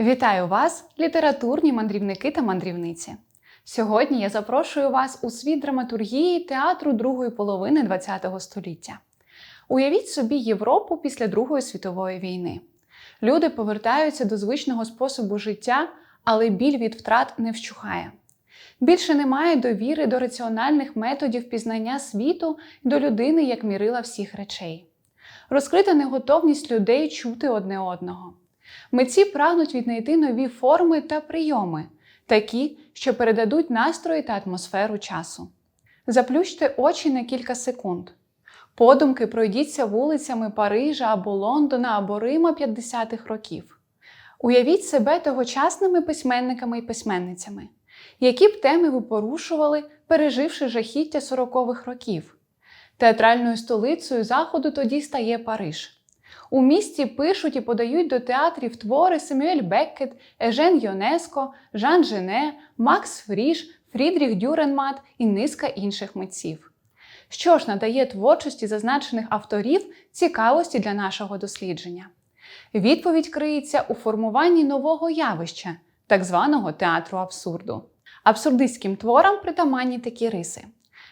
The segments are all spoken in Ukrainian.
Вітаю вас, літературні мандрівники та мандрівниці. Сьогодні я запрошую вас у світ драматургії театру другої половини ХХ століття. Уявіть собі Європу після Другої світової війни. Люди повертаються до звичного способу життя, але біль від втрат не вщухає. Більше немає довіри до раціональних методів пізнання світу і до людини як мірила всіх речей. Розкрита неготовність людей чути одне одного. Митці прагнуть віднайти нові форми та прийоми, такі, що передадуть настрої та атмосферу часу. Заплющте очі на кілька секунд. Подумки пройдіться вулицями Парижа або Лондона або Рима 50-х років. Уявіть себе тогочасними письменниками і письменницями. Які б теми ви порушували, переживши жахіття 40-х років? Театральною столицею Заходу тоді стає Париж. У місті пишуть і подають до театрів твори Семюель Беккет, Ежен Йонеско, Жан Жене, Макс Фріш, Фрідріх Дюренмат і низка інших митців. Що ж надає творчості зазначених авторів цікавості для нашого дослідження? Відповідь криється у формуванні нового явища, так званого театру абсурду. Абсурдистським творам притаманні такі риси.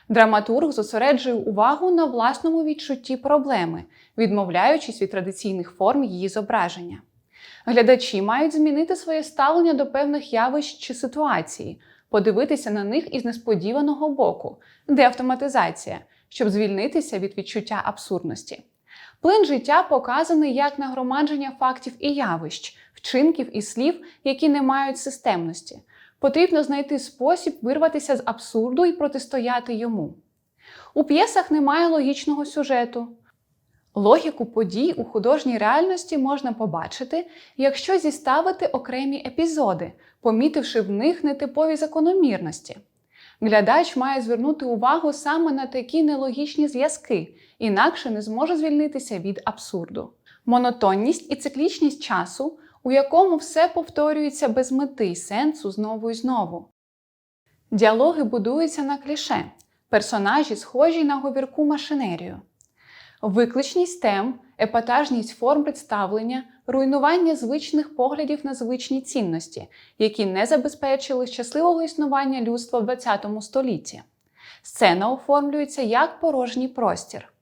Драматург зосереджує увагу на власному відчутті проблеми, відмовляючись від традиційних форм її зображення. Глядачі мають змінити своє ставлення до певних явищ чи ситуації, подивитися на них із несподіваного боку, де автоматизація, щоб звільнитися від відчуття абсурдності. Плин життя показаний як нагромадження фактів і явищ, вчинків і слів, які не мають системності. Потрібно знайти спосіб вирватися з абсурду і протистояти йому. У п'єсах немає логічного сюжету. Логіку подій у художній реальності можна побачити, якщо зіставити окремі епізоди, помітивши в них нетипові закономірності. Глядач має звернути увагу саме на такі нелогічні зв'язки, інакше не зможе звільнитися від абсурду. Монотонність і циклічність часу, у якому все повторюється без мети й сенсу знову і знову. Діалоги будуються на кліше, персонажі схожі на говірку машинерію. Викличність тем, епатажність форм представлення, руйнування звичних поглядів на звичні цінності, які не забезпечили щасливого існування людства в ХХ столітті. Сцена оформлюється як порожній простір.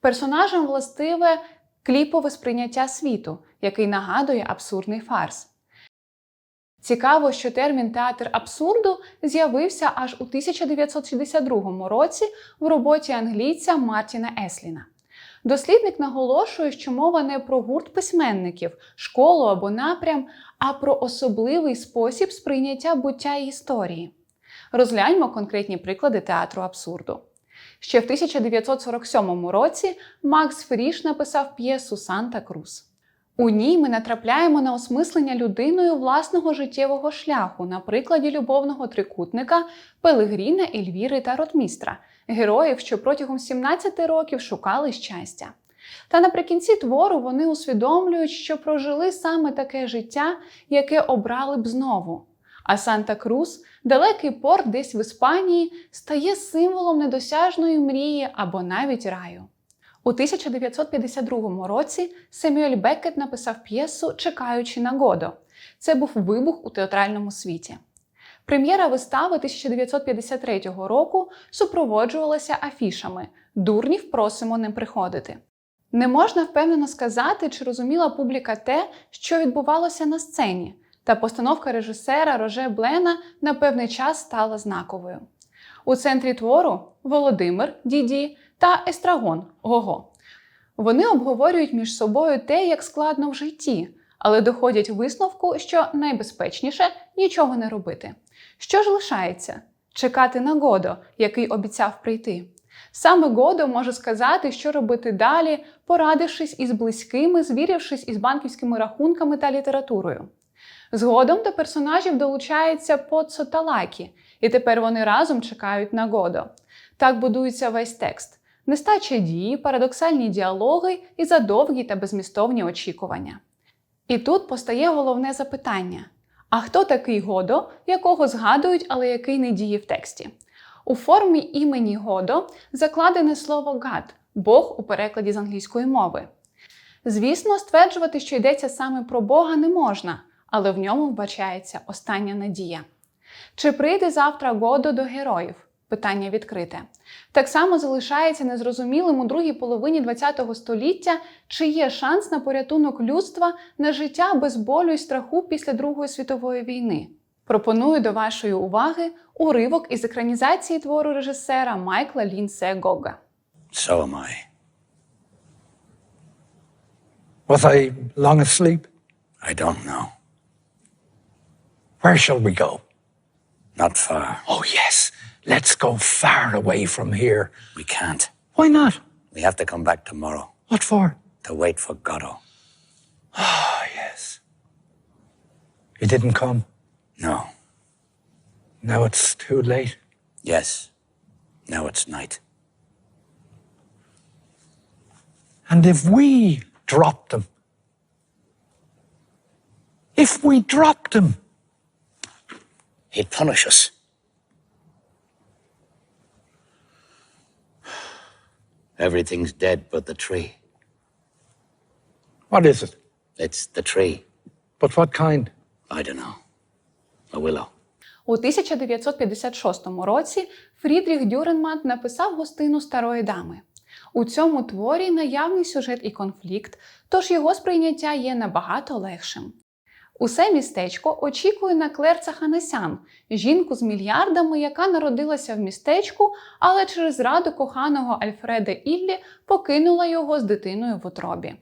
Персонажам властиве кліпове сприйняття світу, який нагадує абсурдний фарс. Цікаво, що термін театр абсурду з'явився аж у 1962 році в роботі англійця Мартіна Есліна. Дослідник наголошує, що мова не про гурт письменників, школу або напрям, а про особливий спосіб сприйняття буття і історії. Розгляньмо конкретні приклади театру абсурду. Ще в 1947 році Макс Фріш написав п'єсу Санта Крус. У ній ми натрапляємо на осмислення людиною власного життєвого шляху на прикладі любовного трикутника Пелегріна, Ельвіри та Ротмістра, героїв, що протягом 17 років шукали щастя. Та наприкінці твору вони усвідомлюють, що прожили саме таке життя, яке обрали б знову. А Санта Крус, далекий порт десь в Іспанії, стає символом недосяжної мрії або навіть раю. У 1952 році Семюель Беккет написав п'єсу Чекаючи на Годо. Це був вибух у театральному світі. Прем'єра вистави 1953 року супроводжувалася афішами Дурнів просимо не приходити. Не можна впевнено сказати, чи розуміла публіка те, що відбувалося на сцені, та постановка режисера Роже Блена на певний час стала знаковою. У центрі твору Володимир Діді та Естрагон Гого. Вони обговорюють між собою те, як складно в житті, але доходять висновку, що найбезпечніше нічого не робити. Що ж лишається? Чекати на Годо, який обіцяв прийти. Саме Годо може сказати, що робити далі, порадившись із близькими, звірившись із банківськими рахунками та літературою. Згодом до персонажів долучається Поцо та Лакі, і тепер вони разом чекають на Годо. Так будується весь текст: нестача дії, парадоксальні діалоги і задовгі та безмістовні очікування. І тут постає головне запитання: а хто такий Годо, якого згадують, але який не діє в тексті? У формі імені Годо закладене слово гад Бог у перекладі з англійської мови. Звісно, стверджувати, що йдеться саме про Бога, не можна, але в ньому вбачається остання надія. Чи прийде завтра Годо до героїв? Питання відкрите. Так само залишається незрозумілим у другій половині ХХ століття, чи є шанс на порятунок людства на життя без болю і страху після Другої світової війни. Пропоную до вашої уваги уривок із екранізації твору режисера Майкла Лінсе Гога. So am I. Was I long asleep? I don't know. Where shall we go? Not far. Oh, yes. Let's go far away from here. We can't. Why not? We have to come back tomorrow What for? to wait for Godot. Ah, yes. He didn't come. No. Now it's too late. Yes. Now it's night. And if we dropped them, if we dropped him, He'd punish us. Everything's dead but the tree. what is it? It's the tree. But what kind? I don't know. A willow. У 1956 році Фрідріх Дюренмат написав гостину старої дами. У цьому творі наявний сюжет і конфлікт, тож його сприйняття є набагато легшим. Усе містечко очікує на Клер Цаханасян, жінку з мільярдами, яка народилася в містечку, але через раду коханого Альфреда Іллі покинула його з дитиною в утробі.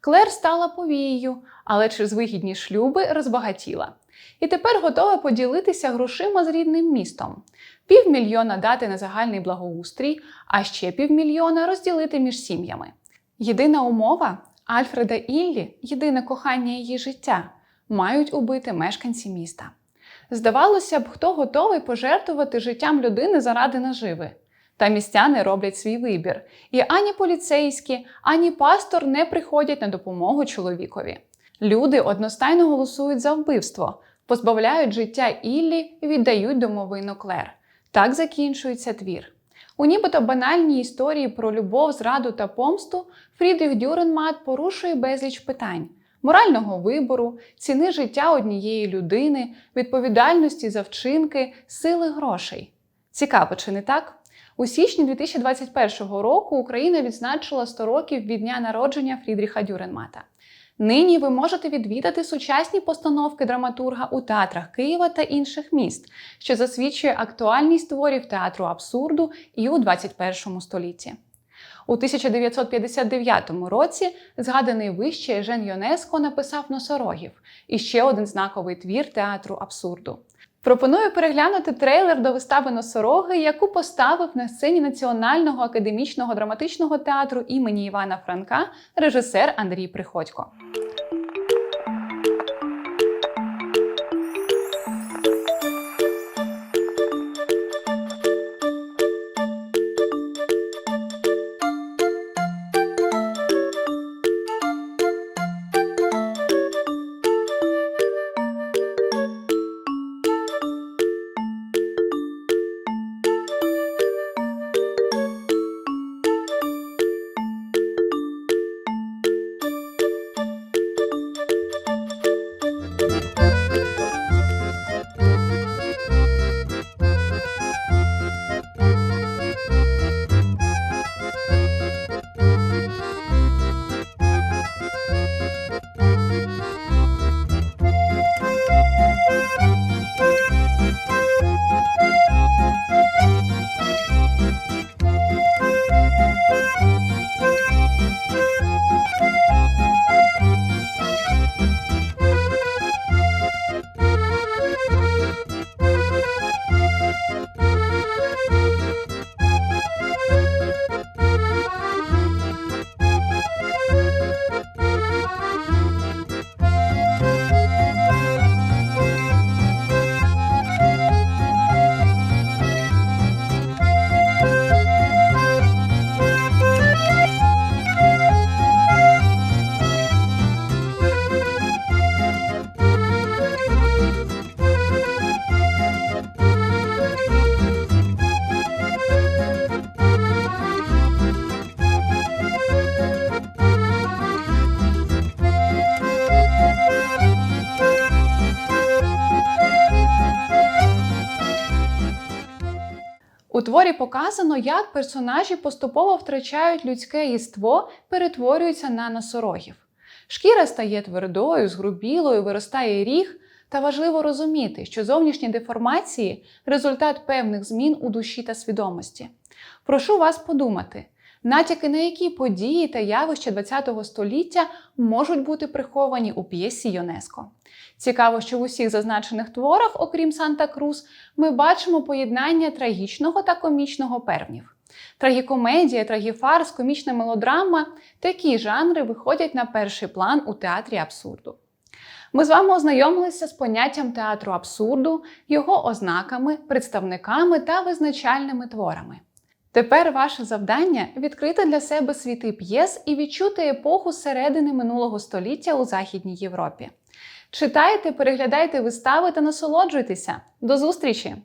Клер стала повією, але через вигідні шлюби розбагатіла. І тепер готова поділитися грошима з рідним містом. Півмільйона дати на загальний благоустрій, а ще півмільйона розділити між сім'ями. Єдина умова Альфреда Іллі, єдине кохання її життя, мають убити мешканці міста. Здавалося б, хто готовий пожертвувати життям людини заради наживи. Та містяни роблять свій вибір, і ані поліцейські, ані пастор не приходять на допомогу чоловікові. Люди одностайно голосують за вбивство, позбавляють життя Іллі і віддають домовину Клер. Так закінчується твір. У нібито банальній історії про любов, зраду та помсту Фрідріх Дюренмат порушує безліч питань морального вибору, ціни життя однієї людини, відповідальності за вчинки, сили грошей. Цікаво, чи не так? У січні 2021 року Україна відзначила 100 років від дня народження Фрідріха Дюренмата. Нині ви можете відвідати сучасні постановки драматурга у театрах Києва та інших міст, що засвідчує актуальність творів театру абсурду і у 21 столітті. У 1959 році згаданий вище Жен Йонеско написав Носорогів і ще один знаковий твір театру абсурду. Пропоную переглянути трейлер до вистави Носороги, яку поставив на сцені Національного академічного драматичного театру імені Івана Франка режисер Андрій Приходько. У творі показано, як персонажі поступово втрачають людське єство, перетворюються на носорогів. Шкіра стає твердою, згрубілою, виростає ріг, та важливо розуміти, що зовнішні деформації результат певних змін у душі та свідомості. Прошу вас подумати, натяки на які події та явища ХХ століття можуть бути приховані у п'єсі ЮНЕСКО. Цікаво, що в усіх зазначених творах, окрім Санта Крус, ми бачимо поєднання трагічного та комічного певнів. Трагікомедія, трагіфарс, комічна мелодрама такі жанри виходять на перший план у театрі абсурду. Ми з вами ознайомилися з поняттям театру абсурду, його ознаками, представниками та визначальними творами. Тепер ваше завдання відкрити для себе світи п'єс і відчути епоху середини минулого століття у Західній Європі. Читайте, переглядайте вистави та насолоджуйтеся. До зустрічі!